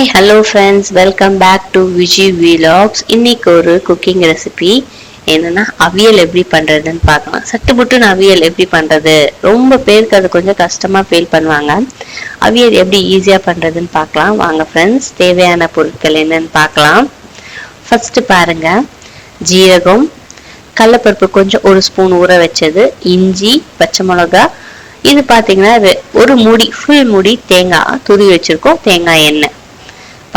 Hi hello friends welcome back to Viji vlogs இன்னைக்கு ஒரு cooking recipe என்னென்னா அவியல் எப்படி பண்ணுறதுன்னு பார்க்கலாம். சட்டு புட்டுன்னு அவியல் எப்படி பண்ணுறது ரொம்ப பேருக்கு அது கொஞ்சம் கஷ்டமாக ஃபீல் பண்ணுவாங்க. அவியல் எப்படி ஈஸியாக பண்ணுறதுன்னு பார்க்கலாம். வாங்க ஃப்ரெண்ட்ஸ் தேவையான பொருட்கள் என்னன்னு பார்க்கலாம். ஃபஸ்ட்டு பாருங்கள் ஜீரகம் கடலப்பருப்பு கொஞ்சம் ஒரு ஸ்பூன் ஊற வச்சது. இஞ்சி பச்சை மிளகா. இது பார்த்தீங்கன்னா ஒரு மூடி ஃபுல் மூடி தேங்காய் துருவி வச்சுருக்கோம். தேங்காய் எண்ணெய்.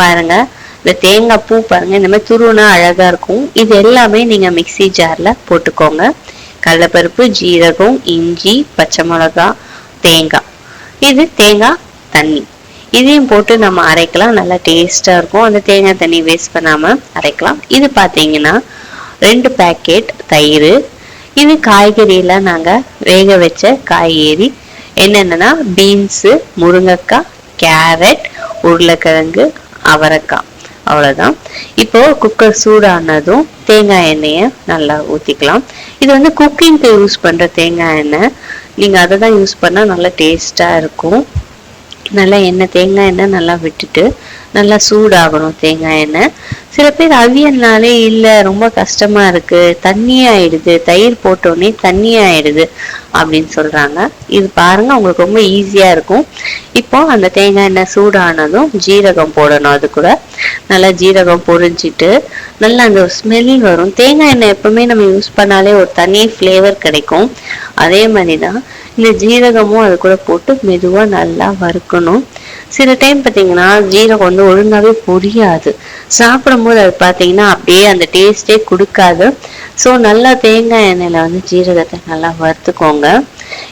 பாருங்க. இந்த தேங்காய் பூ பாருங்க இந்த மாதிரி துருனா அழகா இருக்கும். இது எல்லாமே நீங்க மிக்ஸி ஜார்ல போட்டுக்கோங்க. கடலைப்பருப்பு ஜீரகம் இஞ்சி பச்சை மிளகா தேங்காய். இது தேங்காய் தண்ணி. இதையும் போட்டு நம்ம அரைக்கலாம். நல்லா டேஸ்டா இருக்கும். அந்த தேங்காய் தண்ணி வேஸ்ட் பண்ணாம அரைக்கலாம். இது பாத்தீங்கன்னா ரெண்டு பேக்கெட் தயிர். இது காய்கறியெல்லாம் நாங்கள் வேக வச்ச காய்கறி. என்னென்னன்னா பீன்ஸு முருங்கைக்காய் கேரட் உருளைக்கிழங்கு அவரைக்காய் அவ்வளவுதான். இப்போ குக்கர் சூடானதும் தேங்காய் எண்ணெயை நல்லா ஊத்திக்கலாம். இது வந்து குக்கிங்க்கு யூஸ் பண்ற தேங்காய் எண்ணெய். நீங்க அதை தான் யூஸ் பண்ணா நல்லா டேஸ்டா இருக்கும். நல்லா எண்ணெய் தேங்காய் எண்ணெய் நல்லா விட்டுட்டு நல்லா சூடாகணும் தேங்காய் எண்ணெய். சில பேர் அவியல்னாலே இல்லை ரொம்ப கஷ்டமா இருக்கு தண்ணி ஆயிடுது தயிர் போட்டோடனே தண்ணி ஆயிடுது அப்படின்னு சொல்றாங்க. இது பாருங்க உங்களுக்கு ரொம்ப ஈஸியா இருக்கும். இப்போ அந்த தேங்காய் எண்ணெய் சூடானதும் ஜீரகம் போடணும் அது கூட. நல்லா ஜீரகம் பொரிஞ்சிட்டு நல்லா அந்த ஸ்மெல் வரும். தேங்காய் எண்ணெய் எப்பவுமே நம்ம யூஸ் பண்ணாலே ஒரு தனி ஃப்ளேவர் கிடைக்கும். அதே மாதிரி தான் இந்த ஜீரகமும் அது கூட போட்டு மெதுவா நல்லா வறுக்கணும். சில டைம் பார்த்தீங்கன்னா ஜீரகம் வந்து ஒழுங்காவே பொரியாது. சாப்பிடும்போது அது பார்த்தீங்கன்னா அப்படியே அந்த டேஸ்டே கொடுக்காது. ஸோ நல்லா தேங்காய் எண்ணெயில வந்து ஜீரகத்தை நல்லா வறுத்துக்கோங்க.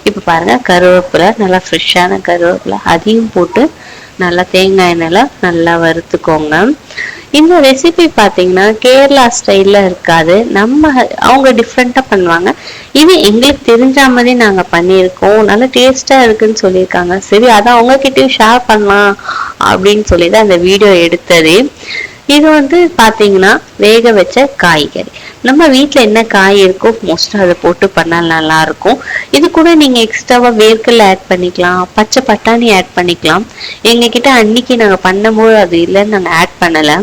இப்போ பாருங்க கருவேப்பிலை நல்லா ஃப்ரெஷ்ஷான கருவேப்பிலை அதையும் போட்டு நல்லா தேங்காய் எண்ணெயில் நல்லா வறுத்துக்கோங்க. இந்த ரெசிபி பார்த்தீங்கன்னா கேரளா ஸ்டைலில் இருக்காது. நம்ம அவங்க டிஃப்ரெண்ட்டாக பண்ணுவாங்க. இது எங்களுக்கு தெரிஞ்ச மாதிரி நாங்கள் பண்ணியிருக்கோம். நல்லா டேஸ்ட்டாக இருக்குன்னு சொல்லியிருக்காங்க. சரி அதான் அவங்கக்கிட்டையும் ஷேர் பண்ணலாம் அப்படின்னு சொல்லி தான் அந்த வீடியோ எடுத்தது. இது வந்து பார்த்தீங்கன்னா வேக வச்ச காய்கறி. நம்ம வீட்டில் என்ன காய் இருக்கோ மோஸ்ட்டாக அதை போட்டு பண்ணால் நல்லா இருக்கும் இது கூட நீங்கள் எக்ஸ்ட்ராவாக வேர்க்கல் ஆட் பண்ணிக்கலாம். பச்சை பட்டாணி ஆட் பண்ணிக்கலாம். எங்ககிட்ட அன்னைக்கு நாங்கள் பண்ணும்போது அது இல்லைன்னு நாங்கள் ஆட் பண்ணலை.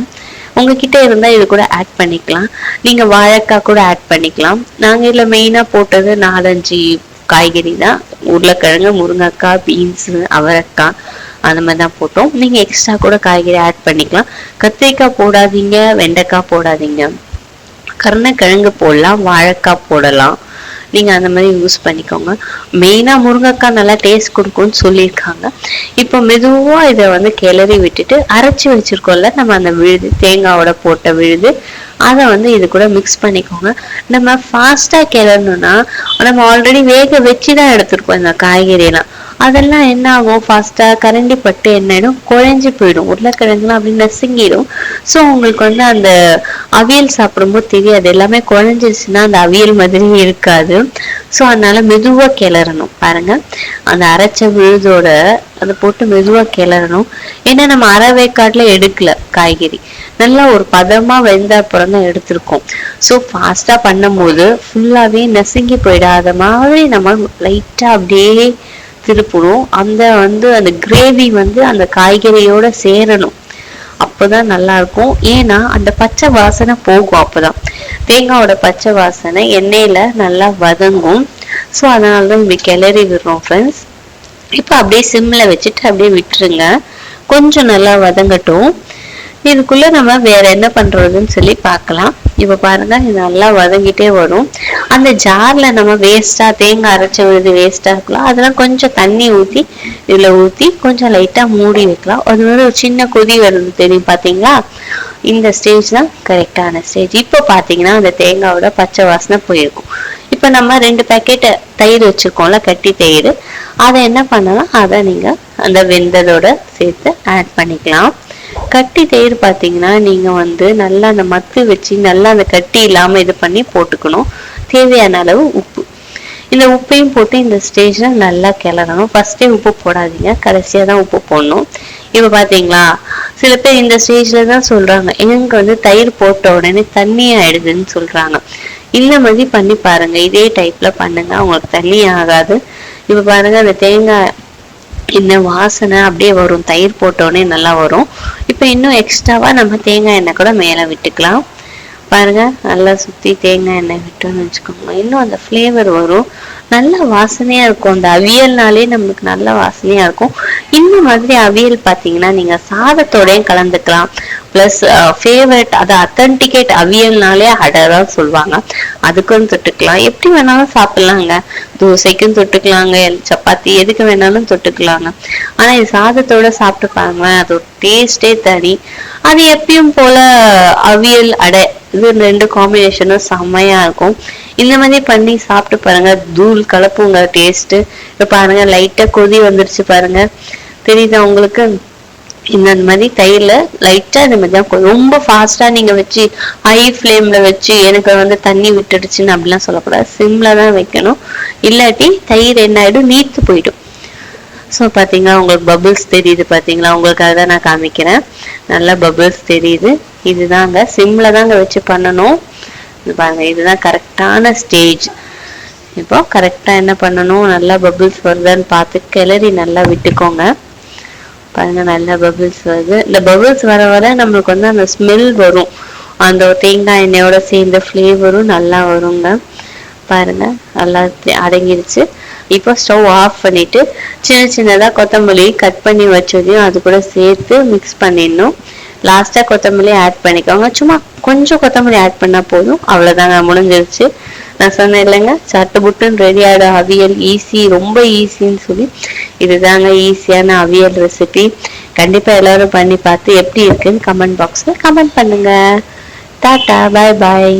உங்ககிட்ட இருந்தால் இது கூட ஆட் பண்ணிக்கலாம். நீங்கள் வாழைக்காய் கூட ஆட் பண்ணிக்கலாம். நாங்கள் இதில் மெயினாக போட்டது நாலஞ்சு காய்கறி தான். உருளைக்கிழங்கு முருங்கைக்காய் பீன்ஸு அவரைக்காய் அந்த மாதிரி தான் போட்டோம். நீங்கள் எக்ஸ்ட்ரா கூட காய்கறி ஆட் பண்ணிக்கலாம். கத்திரிக்காய் போடாதீங்க வெண்டைக்காய் போடாதீங்க. கருணக்கிழங்கு போடலாம் வாழைக்காய் போடலாம். நீங்கள் அந்த மாதிரி யூஸ் பண்ணிக்கோங்க. மெயினாக முருங்கைக்காய் நல்லா டேஸ்ட் கொடுக்கும்னு சொல்லியிருக்காங்க. இப்போ மெதுவாக இதை வந்து கிளறி விட்டுட்டு அரைச்சி வச்சிருக்கோம்ல நம்ம அந்த விழுது தேங்காவோட போட்ட விழுது அதை வந்து இது கூட மிக்ஸ் பண்ணிக்கோங்க. நம்ம ஃபாஸ்ட்டாக கிளறணும்னா நம்ம ஆல்ரெடி வேக வச்சு தான் எடுத்திருக்கோம் இந்த காய்கறியெல்லாம். அதெல்லாம் என்ன ஆகும் ஃபாஸ்ட்டாக கரண்டி பட்டு என்னிடும் குழஞ்சி போயிடும். உருளைக்கிழங்குலாம் அப்படி நசுங்கிடும். ஸோ உங்களுக்கு வந்து அந்த அவியல் சாப்பிடும்போது தெரியாது. எல்லாமே குழஞ்சிருச்சுன்னா அந்த அவியல் மாதிரி இருக்காது. ஸோ அதனால மெதுவாக கிளறணும். பாருங்க. அந்த அரைச்ச விழுதோட அதை போட்டு மெதுவாக கிளறணும். ஏன்னா நம்ம அரை வேக்காட்டுல எடுக்கல காய்கறி. நல்லா ஒரு பதமா வெந்த அப்புறம் தான் எடுத்திருக்கோம். ஸோ ஃபாஸ்ட்டாக பண்ணும்போது ஃபுல்லாகவே நசுங்கி போயிடாத மாதிரி நம்ம லைட்டாக அப்படியே திருப்பணும். அந்த வந்து அந்த கிரேவி வந்து அந்த காய்கறியோட சேரணும். அப்போதான் நல்லா இருக்கும் ஏன்னா அந்த பச்சை வாசனை போகும் அப்போதான். தேங்காயோட பச்சை வாசனை எண்ணெயில நல்லா வதங்கும். ஸோ அதனால தான் இப்படி கிளறி விடுறோம் ஃப்ரெண்ட்ஸ் இப்போ அப்படியே சிம்மில் வச்சுட்டு அப்படியே விட்டுருங்க. கொஞ்சம் நல்லா வதங்கட்டும். இதுக்குள்ளே நம்ம வேற என்ன பண்ணுறதுன்னு சொல்லி பார்க்கலாம் இப்போ பாருங்க இது நல்லா வதங்கிட்டே வரும். அந்த ஜாரில் நம்ம வேஸ்ட்டாக தேங்காய் அரைச்ச விழுது வேஸ்ட்டாக இருக்கலாம் அதெல்லாம் கொஞ்சம் தண்ணி ஊற்றி இதில் ஊற்றி கொஞ்சம் லைட்டாக மூடி வைக்கலாம். அது வந்து ஒரு சின்ன கொதி வருது தெரியும் பார்த்தீங்களா இந்த ஸ்டேஜ் தான் கரெக்டான ஸ்டேஜ் இப்போ பார்த்தீங்கன்னா அந்த தேங்காயோட பச்சை வாசனை போயிருக்கும். இப்போ நம்ம ரெண்டு பேக்கெட் தயிர் வச்சுருக்கோம்ல கட்டி தயிர். அதை என்ன பண்ணலாம்? அதை நீங்கள் அந்த வெந்ததோட சேர்த்து ஆட் பண்ணிக்கலாம். கட்டி தயிர் பார்த்தீங்கன்னா நீங்கள் வந்து நல்லா அந்த மத்து வச்சு நல்லா அந்த கட்டி இல்லாமல் இது பண்ணி போட்டுக்கணும். தேவையான அளவு உப்பு. இந்த உப்பையும் போட்டு இந்த ஸ்டேஜில் நல்லா கிளறணும். ஃபஸ்ட்டே உப்பு போடாதீங்க. கடைசியாக தான் உப்பு போடணும். இப்போ பார்த்தீங்களா சில பேர் இந்த ஸ்டேஜ்ல தான் சொல்றாங்க. எனக்கு வந்து தயிர் போட்ட உடனே தண்ணி ஆயிடுதுன்னு சொல்றாங்க. இந்த மாதிரி பண்ணி பாருங்க. இதே டைப்ல பண்ணுங்க. அவங்களுக்கு தண்ணி ஆகாது. இப்போ பாருங்க அந்த தேங்காய் என்ன வாசனை அப்படியே வரும். தயிர் போட்டோடனே நல்லா வரும். இப்போ இன்னும் எக்ஸ்ட்ராவா நம்ம தேங்காய் எண்ணெய் கூட மேலே விட்டுக்கலாம். பாருங்க நல்லா சுத்தி தேங்காய் எண்ணெய் விட்டோம்னு வச்சுக்கோங்க. இன்னும் அந்த ஃப்ளேவர் வரும். நல்ல வாசனையா இருக்கும். அந்த அவியல்னாலே நம்மளுக்கு நல்ல வாசனையா இருக்கும். இந்த மாதிரி அவியல் பார்த்தீங்கன்னா நீங்க சாதத்தோடயும் கலந்துக்கலாம். ப்ளஸ் ஃபேவரட் uh, அது அத்தன்டிகேட் அவியல்னாலே அடை தான் சொல்லுவாங்க. அதுக்கும் தொட்டுக்கலாம். எப்படி வேணாலும் சாப்பிடலாங்க. தோசைக்கும் தொட்டுக்கலாங்க. சப்பாத்தி எதுக்கு வேணாலும் தொட்டுக்கலாங்க. ஆனால் இது சாதத்தோட சாப்பிட்டு பாருங்க அது டேஸ்டே தனி. அது எப்பயும் போல அவியல் அடை இது ரெண்டு காம்பினேஷனும் செம்மையா இருக்கும். இந்த மாதிரி பண்ணி சாப்பிட்டு பாருங்க. தூள் கலப்புங்க டேஸ்ட் இப்ப பாருங்க லைட்டா கொதி வந்துருச்சு பாருங்க. தெரியுதா உங்களுக்கு? இந்த மாதிரி தயிர்ல லைட்டா இந்த மாதிரி தான் ரொம்ப ஃபாஸ்டா நீங்க வச்சு ஹை ஃப்ளேம்ல வச்சு எனக்கு வந்து தண்ணி விட்டுடுச்சுன்னு அப்படிலாம் சொல்லக்கூடாது. சிம்ல தான் வைக்கணும். இல்லாட்டி தயிர் என்ன ஆயிடும் நீர்த்து போயிடும். ஸோ பார்த்தீங்களா உங்களுக்கு பபுள்ஸ் தெரியுது பார்த்தீங்களா உங்களுக்காக தான் நான் காமிக்கிறேன். நல்லா பபுள்ஸ் தெரியுது. இதுதாங்க சிம்ல தாங்க வச்சு பண்ணணும். இது பாருங்க இதுதான் கரெக்டான ஸ்டேஜ் இப்போ கரெக்டாக என்ன பண்ணணும்? நல்லா பபுள்ஸ் வருதான்னு பார்த்து கிளறி நல்லா விட்டுக்கோங்க. பாருங்க நல்லா பபிள்ஸ் வருது. இந்த பபிள்ஸ் வர வர நம்மளுக்கு வந்து அந்த ஸ்மெல் வரும். அந்த தேங்காய் எண்ணெயோட சேர்ந்த ஃப்ளேவரும் நல்லா வருங்க பாருங்க நல்லா அடங்கிடுச்சு இப்போ ஸ்டவ் ஆஃப் பண்ணிட்டு சின்ன சின்னதா கொத்தமல்லி கட் பண்ணி வச்சதையும் அது கூட சேர்த்து மிக்ஸ் பண்ணிடணும். லாஸ்ட்டாக கொத்தமல்லி ஆட் பண்ணிக்கோங்க. சும்மா கொஞ்சம் கொத்தமல்லி ஆட் பண்ணால் போதும். அவ்வளோதாங்க முடிஞ்சிருச்சு. நான் சொன்னேன் இல்லைங்க சட்டு புட்டுன்னு ரெடி ஆகிடும் அவியல் ஈஸி ரொம்ப ஈஸின்னு சொல்லி. இதுதாங்க ஈஸியான அவியல் ரெசிபி கண்டிப்பாக எல்லோரும் பண்ணி பார்த்து எப்படி இருக்குன்னு கமெண்ட் பாக்ஸில் கமெண்ட் பண்ணுங்கள் டாட்டா பாய் பாய்